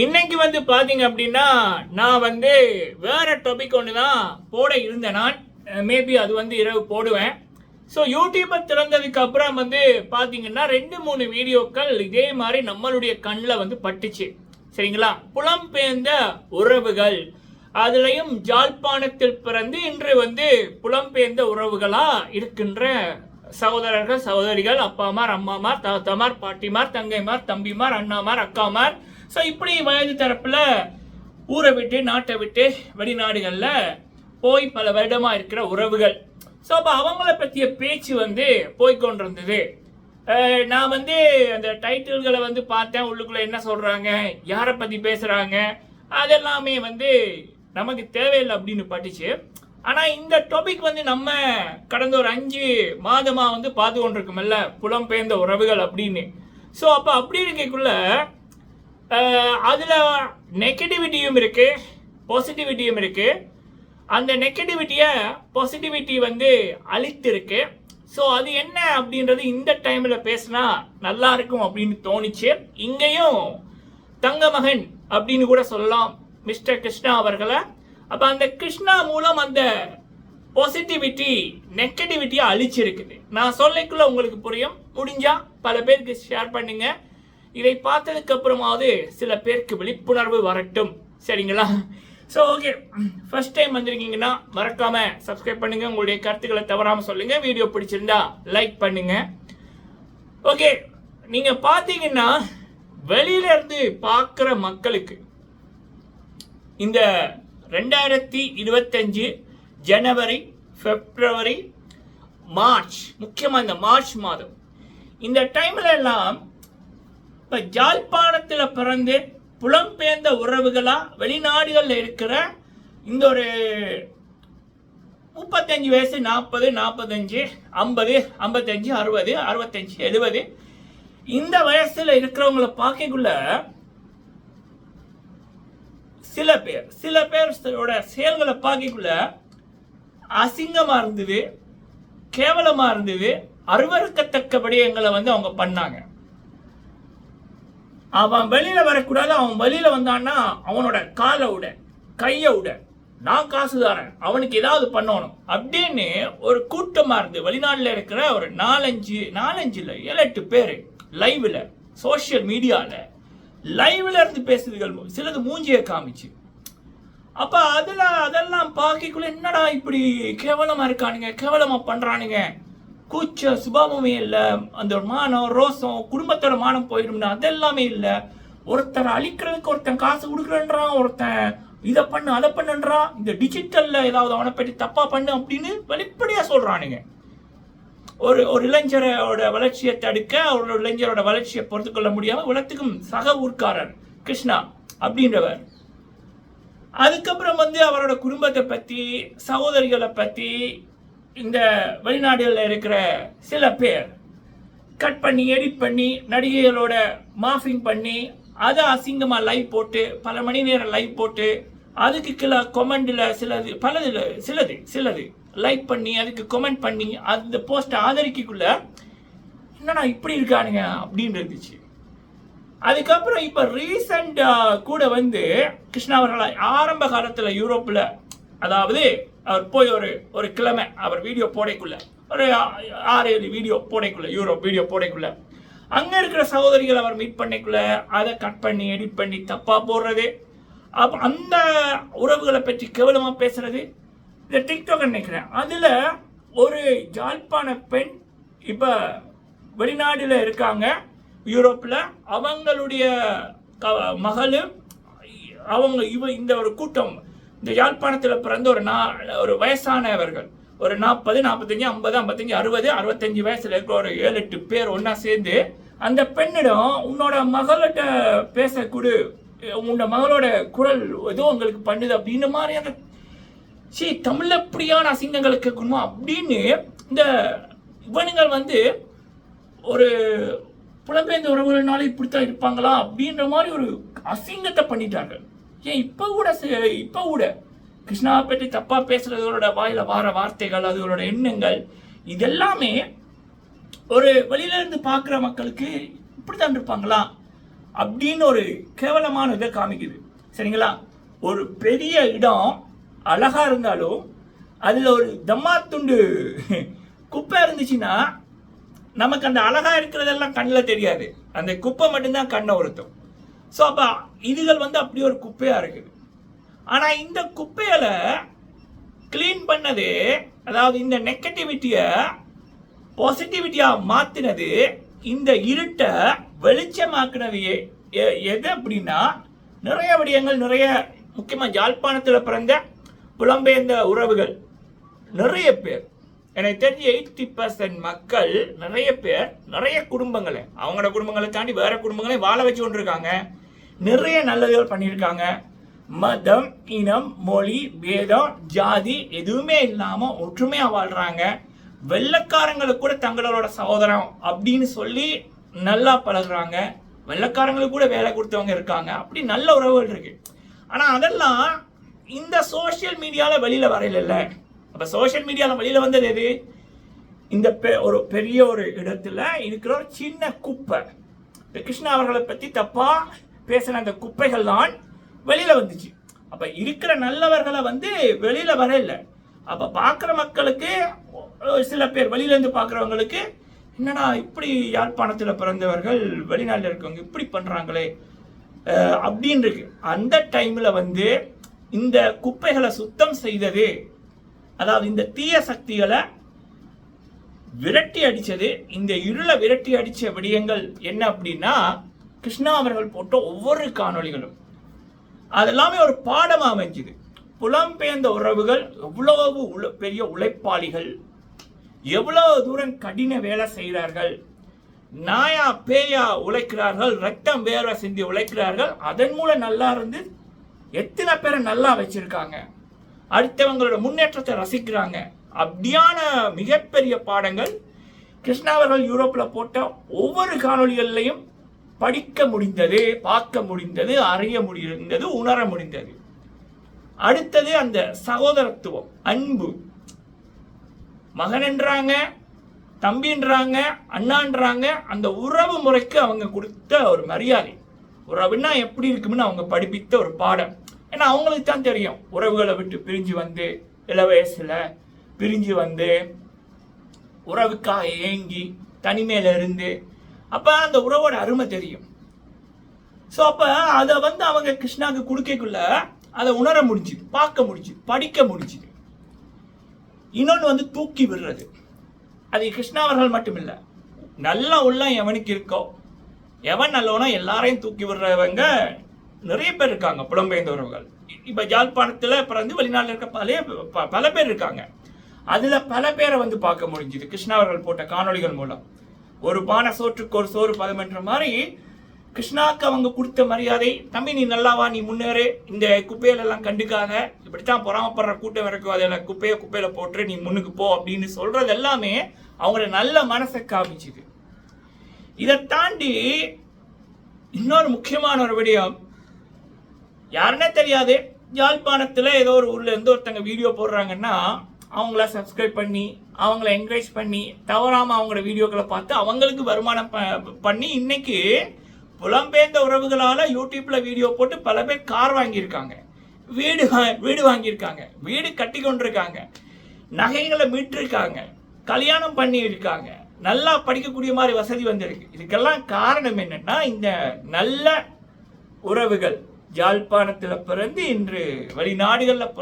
இன்னைக்கு வந்து பாத்தீங்க அப்படின்னா நான் வந்து வேற டாபிக் ஒன்று தான் போட இருந்தேன் நான். மேபி அது வந்து இரவு போடுவேன். ஸோ யூடியூப்பை திறந்ததுக்கு அப்புறம் வந்து பார்த்தீங்கன்னா ரெண்டு மூணு வீடியோக்கள் இதே மாதிரி நம்மளுடைய கண்ணில் வந்து பட்டுச்சு. சரிங்களா? புலம்பெயர்ந்த உறவுகள். அதுலேயும் ஜாழ்ப்பாணத்தில் பிறந்து இன்று வந்து புலம்பெயர்ந்த உறவுகளாக இருக்கின்ற சகோதரர்கள் சகோதரிகள் அப்பாமார் அம்மாமார் தாத்தாமார் பாட்டிமார் தங்கைமார் தம்பிமார் அண்ணாமார் அக்காமார் ஸோ இப்படி வயது தரப்பில் ஊரை விட்டு நாட்டை விட்டு வெளிநாடுகளில் போய் பல வருடமாக இருக்கிற உறவுகள். ஸோ அப்போ அவங்கள பற்றிய பேச்சு வந்து போய்கொண்டிருந்தது நான் வந்து அந்த டைட்டில்களை வந்து பார்த்தேன். உள்ளுக்குள்ள என்ன சொல்கிறாங்க யாரை பற்றி பேசுகிறாங்க அதெல்லாமே வந்து நமக்கு தேவையில்லை அப்படின்னு பட்டுச்சு. ஆனால் இந்த டாபிக் வந்து நம்ம கடந்த ஒரு அஞ்சு மாதமாக வந்து பார்த்து கொண்டிருக்கோம்ல புலம்பெயர்ந்த உறவுகள் அப்படின்னு. ஸோ அப்போ அப்படி இருக்கக்குள்ள அதில் நெகட்டிவிட்டியும் இருக்குது பாசிட்டிவிட்டியும் இருக்குது அந்த நெகட்டிவிட்டியை பாசிட்டிவிட்டி வந்து அழித்திருக்கு. ஸோ அது என்ன அப்படின்றது இந்த டைமில் பேசினா நல்லா இருக்கும் அப்படின்னு தோணுச்சு. இங்கேயும் தங்க மகன் அப்படின்னு கூட சொல்லலாம் மிஸ்டர் கிருஷ்ணா அவர்களை. அப்போ அந்த கிருஷ்ணா மூலம் அந்த பாசிட்டிவிட்டி நெகட்டிவிட்டியை அழிச்சிருக்குது. நான் சொல்லிக்குள்ள உங்களுக்கு புரியும். முடிஞ்சால் பல பேருக்கு ஷேர் பண்ணுங்கள் இதை பார்த்ததுக்கு அப்புறமாவது சில பேருக்கு விழிப்புணர்வு வரட்டும். சரிங்களா? ஸோ ஓகே ஃபர்ஸ்ட் டைம் வந்திருக்கீங்கன்னா மறக்காம சப்ஸ்கிரைப் பண்ணுங்க. உங்களுடைய கருத்துக்களை தவறாமல் சொல்லுங்க. வீடியோ பிடிச்சிருந்தா லைக் பண்ணுங்க. ஓகே நீங்க பார்த்தீங்கன்னா வெளியில இருந்து பார்க்குற மக்களுக்கு இந்த ரெண்டாயிரத்தி இருபத்தஞ்சு ஜனவரி பிப்ரவரி மார்ச் முக்கியமாக இந்த மார்ச் மாதம். இந்த டைம்ல எல்லாம் இப்போ ஜாழ்ப்பாணத்தில் பிறந்து புலம்பெயர்ந்த உறவுகளாக வெளிநாடுகளில் இருக்கிற இந்த ஒரு முப்பத்தஞ்சு வயசு நாற்பது நாற்பத்தஞ்சு ஐம்பது ஐம்பத்தஞ்சு அறுபது அறுபத்தஞ்சு எழுபது இந்த வயசில் இருக்கிறவங்கள பார்க்கக்குள்ள சில பேர் சில பேரோட செயல்களை பார்க்கக்குள்ள அசிங்கமாக இருந்தது கேவலமாக இருந்தது அருவறுக்கத்தக்க விடயங்களை வந்து அவங்க பண்ணாங்க. அவன் வெளியில் வரக்கூடாது. அவன் வெளியில் வந்தான்னா அவனோட காலை விட கையை விட நான் காசு தரேன் அவனுக்கு ஏதாவது பண்ணணும். அப்படின்னு ஒரு கூட்டமாக இருந்து வெளிநாட்டில் இருக்கிற ஒரு நாலஞ்சு நாலஞ்சுல ஏழு எட்டு பேர் லைவில் சோஷியல் மீடியாவில் லைவில் இருந்து பேசுதுகள் சிலது மூஞ்சியை காமிச்சு. அப்போ அதில் அதெல்லாம் பார்க்கக்குள்ள என்னடா இப்படி கேவலமாக இருக்கானுங்க கேவலமாக பண்ணுறானுங்க கூச்ச சுபாவமே இல்லை. அந்த ஒரு மானம் ரோசம் குடும்பத்தோட மானம் போயிடும்னா அதெல்லாமே இல்லை. ஒருத்தரை அழிக்கிறதுக்கு ஒருத்தன் காசு கொடுக்குறேன்றான் ஒருத்தன் இதை பண்ணு அதை பண்ணுன்றான். இந்த டிஜிட்டலில் ஏதாவது அவனை பற்றி தப்பாக பண்ணு அப்படின்னு வெளிப்படையாக சொல்கிறானுங்க ஒரு ஒரு இளைஞரோட வளர்ச்சியை தடுக்க அவரோட இளைஞரோட வளர்ச்சியை பொறுத்து கொள்ள முடியாமல் உலகத்துக்கும் சக ஊர்க்காரர் கிருஷ்ணா அப்படின்றவர். அதுக்கப்புறம் வந்து அவரோட குடும்பத்தை பற்றி சகோதரிகளை பற்றி இந்த வெளிநாடுகளில் இருக்கிற சில பேர் கட் பண்ணி எடிட் பண்ணி நடிகைகளோட மாஃபிங் பண்ணி அதை அசிங்கமாக லைவ் போட்டு பல மணி நேரம் லைவ் போட்டு அதுக்கு கீழே கொமெண்டில் சிலது பலதில் சிலது சிலது லைக் பண்ணி அதுக்கு கொமெண்ட் பண்ணி அந்த போஸ்ட்டை ஆதரிக்கக்குள்ள என்னடா இப்படி இருக்கானுங்க அப்படின்னு இருந்துச்சு. அதுக்கப்புறம் இப்போ ரீசண்டாக கூட வந்து கிருஷ்ணா அவர்கள் ஆரம்ப காலத்தில் யூரோப்பில் அதாவது அவர் போய் ஒரு ஒரு கிழமை அவர் வீடியோ போடைக்குள்ள ஒரு ஆறு ஏழு வீடியோ போடைக்குள்ள யூரோப் வீடியோ போடைக்குள்ள. அங்கே இருக்கிற சகோதரிகள் அவர் மீட் பண்ணிக்குள்ள அதை கட் பண்ணி எடிட் பண்ணி தப்பாக போடுறது. அப்போ அந்த உறவுகளை பற்றி கேவலமாக பேசுறது. இந்த டிக்டாக் நினைக்கிறேன். அதில் ஒரு ஜாழ்ப்பாண பெண் இப்போ வெளிநாடில் இருக்காங்க. யூரோப்பில் அவங்களுடைய க மகளும் அவங்க இவ இந்த ஒரு கூட்டம் இந்த யாழ்ப்பாணத்தில் பிறந்த ஒரு நா ஒரு வயசானவர்கள். ஒரு நாற்பது நாற்பத்தஞ்சு ஐம்பது ஐம்பத்தஞ்சு அறுபது அறுபத்தஞ்சு வயசில் இருக்கிற ஒரு ஏழு எட்டு பேர் ஒன்றா சேர்ந்து அந்த பெண்ணிடம் உன்னோட மகள்கிட்ட பேசக்கூடு. உன்னோட மகளோட குரல் ஏதோ உங்களுக்கு பண்ணுது அப்படின்னு மாதிரியான சி தமிழில் இப்படியான அசிங்கங்களை கேட்கணுமா அப்படின்னு இந்த இவனுங்கள் வந்து ஒரு புலம்பெயர்ந்த உறவுகள்னால இப்படித்தான் இருப்பாங்களா அப்படின்ற மாதிரி ஒரு அசிங்கத்தை பண்ணிட்டார்கள். ஏன் இப்போ கூட இப்போ கூட. கிருஷ்ணாவை பற்றி தப்பாக பேசுகிறதோட வாயில் வார வார்த்தைகள் அதோட எண்ணங்கள் இதெல்லாமே ஒரு வெளியிலேருந்து பார்க்குற மக்களுக்கு இப்படித்தான் இருப்பாங்களா? அப்படின்னு ஒரு கேவலமான இதை காமிக்குது. சரிங்களா? ஒரு பெரிய இடம் அழகாக இருந்தாலும் அதில் ஒரு தம்மா துண்டு குப்பை இருந்துச்சுன்னா நமக்கு அந்த அழகாக இருக்கிறதெல்லாம் கண்ணில் தெரியாது. அந்த குப்பை மட்டும்தான் கண்ணை உறுத்தும். ஸோ அப்போ இதுகள் வந்து அப்படி ஒரு குப்பையாக இருக்குது. ஆனால் இந்த குப்பைகளை க்ளீன் பண்ணது அதாவது இந்த நெகட்டிவிட்டியை பாசிட்டிவிட்டியாக மாற்றினது இந்த இருட்டை வெளிச்சமாக்குனது எ- எது அப்படின்னா நிறைய விடயங்கள் நிறைய முக்கியமாக யாழ்ப்பாணத்துல பிறந்த புலம்பெயர்ந்த உறவுகள் நிறைய பேர். எனக்கு தெரிஞ்சு எயிட்டி பர்சன்ட் மக்கள் நிறைய பேர் நிறைய குடும்பங்களை அவங்களோட குடும்பங்களை தாண்டி வேற குடும்பங்களை வாழ வச்சு கொண்டிருக்காங்க. நிறைய நல்லதுகள் பண்ணியிருக்காங்க. மதம் இனம் மொழி வேதம் ஜாதி எதுவுமே இல்லாமல் ஒற்றுமையாக வாழ்கிறாங்க வெள்ளக்காரங்களுக்கு கூட தங்களோட சகோதரம் அப்படின்னு சொல்லி நல்லா பழகுறாங்க. வெள்ளக்காரங்களுக்கு கூட வேலை கொடுத்தவங்க இருக்காங்க. அப்படி நல்ல உறவுகள் இருக்கு. ஆனால் அதெல்லாம் இந்த சோஷியல் மீடியாவில் வெளியில் வரையில அப்போ சோஷியல் மீடியாவில் வெளியில் வந்தது எது? இந்த பெ- ஒரு பெரிய ஒரு இடத்துல இருக்கிற ஒரு சின்ன குப்பை. இப்போ கிருஷ்ணா அவர்களை பற்றி தப்பாக பேசின அந்த குப்பைகள் தான் வெளியில் வந்துச்சு. அப்போ இருக்கிற நல்லவர்களை வந்து வெளியில வரல அப்போ பார்க்குற மக்களுக்கு ஒரு சில பேர் வெளியிலேருந்து பார்க்குறவங்களுக்கு என்னடா இப்படி யாழ்ப்பாணத்தில் பிறந்தவர்கள் வெளிநாட்டில் இருக்கவங்க இப்படி பண்ணுறாங்களே அப்படின்னு இருக்கு. அந்த டைமில் வந்து இந்த குப்பைகளை சுத்தம் செய்தது அதாவது இந்த தீய சக்திகளை விரட்டி அடித்தது இந்த இருளை விரட்டி அடித்த விடயங்கள் என்ன அப்படின்னா கிருஷ்ணா அவர்கள் போட்ட ஒவ்வொரு காணொளிகளும் அதெல்லாமே ஒரு பாடமாக அமைஞ்சுது. புலம்பெயர்ந்த உறவுகள் எவ்வளவு உல பெரிய உழைப்பாளிகள் எவ்வளவு தூரம் கடின வேலை செய்கிறார்கள் நாயா பேயா உழைக்கிறார்கள் ரத்தம் வேர்வை சிந்தி உழைக்கிறார்கள் அதன் மூலம் நல்லா இருந்து எத்தனை பேரை நல்லா வச்சிருக்காங்க அடுத்தவங்களோட முன்னேற்றத்தை ரசிக்கிறாங்க. அப்படியான மிகப்பெரிய பாடங்கள் கிருஷ்ணா அவர்கள் போட்ட ஒவ்வொரு காணொலிகள்லையும் படிக்க முடிந்தது பார்க்க முடிந்தது அறிய முடிந்தது உணர முடிந்தது. அடுத்தது அந்த சகோதரத்துவம் அன்பு. மகன்ன்றாங்க தம்பின்றாங்க அண்ணான்றாங்க அந்த உறவு முறைக்கு அவங்க கொடுத்த ஒரு மரியாதை. உறவுன்னா எப்படி இருக்கும்னு அவங்க படிப்பித்த ஒரு பாடம். ஏன்னா அவங்களுக்கு தான் தெரியும். உறவுகளை விட்டு பிரிஞ்சு வந்து இள வயசில் பிரிஞ்சு வந்து உறவுக்காக ஏங்கி தனிமையில இருந்து அப்ப அந்த உறவோட அருமை தெரியும். ஸோ அப்ப அதை வந்து அவங்க கிருஷ்ணாவுக்கு கொடுக்கக்குள்ள அதை உணர முடிஞ்சுது பார்க்க முடிஞ்சுது படிக்க முடிஞ்சுது இன்னொன்று வந்து தூக்கி விடுறது. அது கிருஷ்ணா அவர்கள் மட்டும் இல்லை நல்ல உள்ளம் எவனுக்கு இருக்கோ எவன் நல்லவனோ எல்லாரையும் தூக்கி விடுறவங்க நிறைய பேர் இருக்காங்க புலம்பெயர்ந்தவர்கள். இப்போ யாழ்ப்பாணத்தில் பிறந்து வெளிநாட்டில் இருக்க பல ப- பல பேர் இருக்காங்க. அதில் பல பேரை வந்து பார்க்க முடிஞ்சுது. கிருஷ்ணா அவர்கள் போட்ட காணொளிகள் மூலம். ஒரு பானை சோற்றுக்கு ஒரு சோறு பதமன்ற மாதிரி கிருஷ்ணாக்கு அவங்க கொடுத்த மரியாதை தம்பி நீ நல்லாவா நீ முன்னேறு. இந்த குப்பையில எல்லாம் கண்டுக்காத. இப்படித்தான் பொறாமப்படுற கூட்டம் இருக்கும். அதில் குப்பையை குப்பையில் போட்டு நீ முன்னுக்கு போ அப்படின்னு சொல்கிறது எல்லாமே அவங்கள நல்ல மனசை காமிச்சுது. இதை தாண்டி இன்னொரு முக்கியமான ஒரு விடயம். யாருன்னே தெரியாது. யாழ்ப்பாணத்தில் ஏதோ ஒரு ஊர்ல இருந்து ஒருத்தங்க வீடியோ போடுறாங்கன்னா அவங்கள சப்ஸ்கிரைப் பண்ணி அவங்கள என்கரேஜ் பண்ணி தவறாமல் அவங்களோட வீடியோக்களை பார்த்து அவங்களுக்கு வருமானம் ப- பண்ணி இன்னைக்கு புலம்பெயர்ந்த உறவுகளால் யூடியூப்பில் வீடியோ போட்டு பல பேர் கார் வாங்கியிருக்காங்க. வீடு வீடு வாங்கியிருக்காங்க. வீடு கட்டி கொண்டிருக்காங்க. நகைகளை மீட்டிருக்காங்க. கல்யாணம் பண்ணி இருக்காங்க நல்லா படிக்கக்கூடிய மாதிரி வசதி வந்திருக்கு. இதுக்கெல்லாம் காரணம் என்னன்னா இந்த நல்ல உறவுகள். யாழ்ப்பாணத்தில் பிறந்து இன்று வெளிநாடுகளில்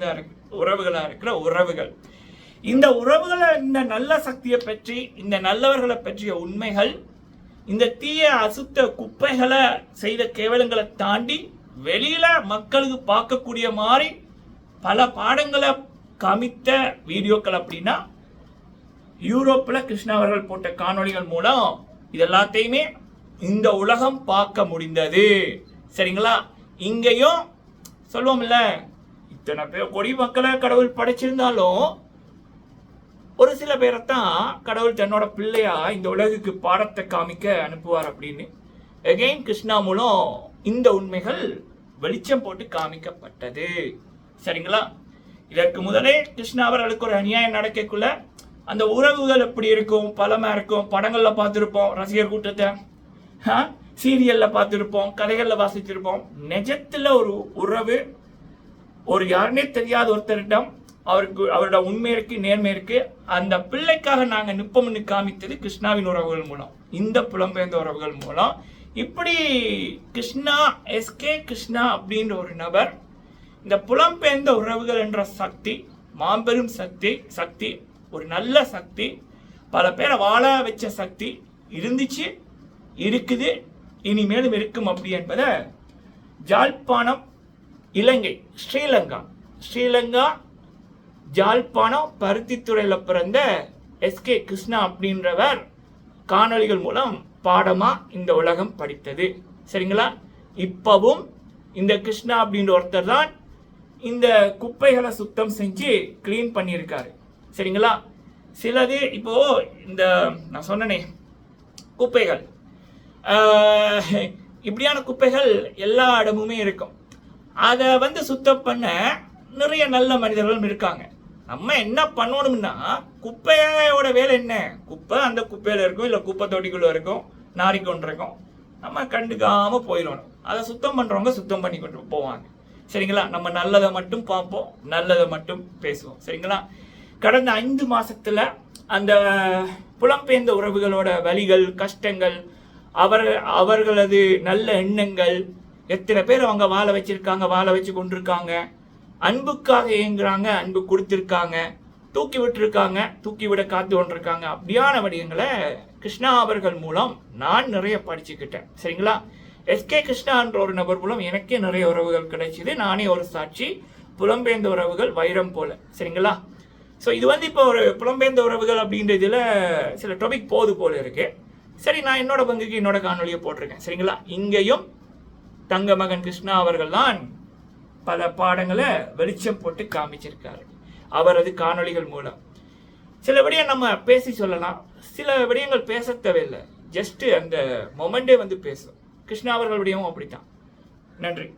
இருக்குது உறவுகளாக இருக்கிற உறவுகள். இந்த உறவுகளை இந்த நல்ல சக்தியை பற்றி இந்த நல்லவர்களை பற்றிய உண்மைகள் இந்த தீய அசுத்த குப்பைகளை செய்த கேவலங்களை தாண்டி வெளியில மக்களுக்கு பார்க்கக்கூடிய மாதிரி பல பாடங்களை காமித்த வீடியோக்கள் அப்படின்னா யூரோப்பில் கிருஷ்ணா அவர்கள் போட்ட காணொளிகள் மூலம் இது எல்லாத்தையுமே இந்த உலகம் பார்க்க முடிந்தது. சரிங்களா? இங்கேயும் சொல்லுவோம்ல இத்தனை பேர் கொடி மக்களை கடவுள் படைச்சிருந்தாலும் ஒரு சில பேரை தான் கடவுள் தன்னோட பிள்ளையா இந்த உலகுக்கு பாடத்தை காமிக்க அனுப்புவார் அப்படின்னு. எகெயின் கிருஷ்ணா மூலம் இந்த உண்மைகள் வெளிச்சம் போட்டு காமிக்கப்பட்டது. சரிங்களா? இதற்கு முதலே கிருஷ்ணா அவர்களுக்கு ஒரு அநியாயம் நடக்கக்குள்ள அந்த உறவுகள் எப்படி இருக்கும்? பலமா இருக்கும். படங்கள்ல பார்த்துருப்போம் ரசிகர் கூட்டத்தை. ஆ? சீரியல்ல பார்த்துருப்போம் கதைகள்ல வாசிச்சிருப்போம் நிஜத்துல ஒரு உறவு ஒரு யாருனே தெரியாத ஒருத்தரிடம் அவருக்கு அவரோட உண்மை இருக்கு நேர்மை இருக்கு. அந்த பிள்ளைக்காக நாங்கள் நிற்போம்னு காமித்தது கிருஷ்ணாவின் உறவுகள் மூலம். இந்த புலம்பெயர்ந்த உறவுகள் மூலம். இப்படி கிருஷ்ணா எஸ்கே கிருஷ்ணா அப்படின்ற ஒரு நபர் இந்த புலம்பெயர்ந்த உறவுகள் என்ற சக்தி மாபெரும் சக்தி சக்தி ஒரு நல்ல சக்தி பல பேரை வாழ வச்ச சக்தி இருந்துச்சு இருக்குது இனிமேலும் இருக்கும் அப்படி என்பதை ஜாழ்ப்பாணம் இலங்கை ஸ்ரீலங்கா. ஸ்ரீலங்கா ஜாழ்ப்பாணம் பருத்தித்துறையில் பிறந்த எஸ்கே கிருஷ்ணா அப்படின்றவர் காணொளிகள் மூலம் பாடமாக இந்த உலகம் படித்தது. சரிங்களா? இப்போவும் இந்த கிருஷ்ணா அப்படின்ற ஒருத்தர் தான் இந்த குப்பைகளை சுத்தம் செஞ்சு க்ளீன் பண்ணியிருக்காரு. சரிங்களா? சிலது இப்போது இந்த நான் சொன்னனே குப்பைகள். இப்படியான குப்பைகள் எல்லா இடமுமே இருக்கும். அதை வந்து சுத்தம் பண்ண நிறைய நல்ல மனிதர்களும் இருக்காங்க. நம்ம என்ன பண்ணணும்னா குப்பையோட வேலை என்ன? குப்பை அந்த குப்பையில் இருக்கும் இல்லை குப்பை தொட்டிக்குள்ளே இருக்கும் நாரிக்கொண்டிருக்கும் நம்ம கண்டுக்காமல் போயிடணும். அதை சுத்தம் பண்ணுறவங்க சுத்தம் பண்ணி கொண்டு போவாங்க. சரிங்களா? நம்ம நல்லதை மட்டும் பார்ப்போம் நல்லதை மட்டும் பேசுவோம். சரிங்களா? கடந்த ஐந்து மாதத்தில் அந்த புலம்பெயர்ந்த உறவுகளோட வலிகள் கஷ்டங்கள் அவர் அவர்களது நல்ல எண்ணங்கள் எத்தனை பேர் அவங்க வாழ வச்சிருக்காங்க வாழ வச்சு கொண்டிருக்காங்க? அன்புக்காக இயங்குறாங்க அன்பு கொடுத்துருக்காங்க தூக்கி விட்டுருக்காங்க தூக்கி விட காத்து கொண்டிருக்காங்க. அப்படியான வடிவங்களை கிருஷ்ணா அவர்கள் மூலம் நான் நிறைய படிச்சுக்கிட்டேன். சரிங்களா? எஸ்கே கிருஷ்ணான்ற ஒரு நபர் மூலம் எனக்கே நிறைய உறவுகள் கிடைச்சிது. நானே ஒரு சாட்சி புலம்பெயர்ந்த உறவுகள் வைரம் போல. சரிங்களா? ஸோ இது வந்து இப்போ ஒரு புலம்பெயர்ந்த உறவுகள் அப்படின்ற இதில் சில டாபிக் போது போல இருக்கு. சரி நான் என்னோட பங்குக்கு என்னோட காணொலியை போட்டிருக்கேன். சரிங்களா? இங்கேயும் தங்க மகன் கிருஷ்ணா அவர்கள் தான் பல பாடங்களை வெளிச்சம் போட்டு காமிச்சிருக்காரு. அவரது காணொளிகள் மூலம். சில விடயம் நம்ம பேசி சொல்லலாம். சில விடயங்கள் பேச தேவையில்லை. ஜஸ்ட் அந்த மொமெண்டே வந்து பேசும். கிருஷ்ணா அவர்கள் விடயமும் அப்படித்தான். நன்றி.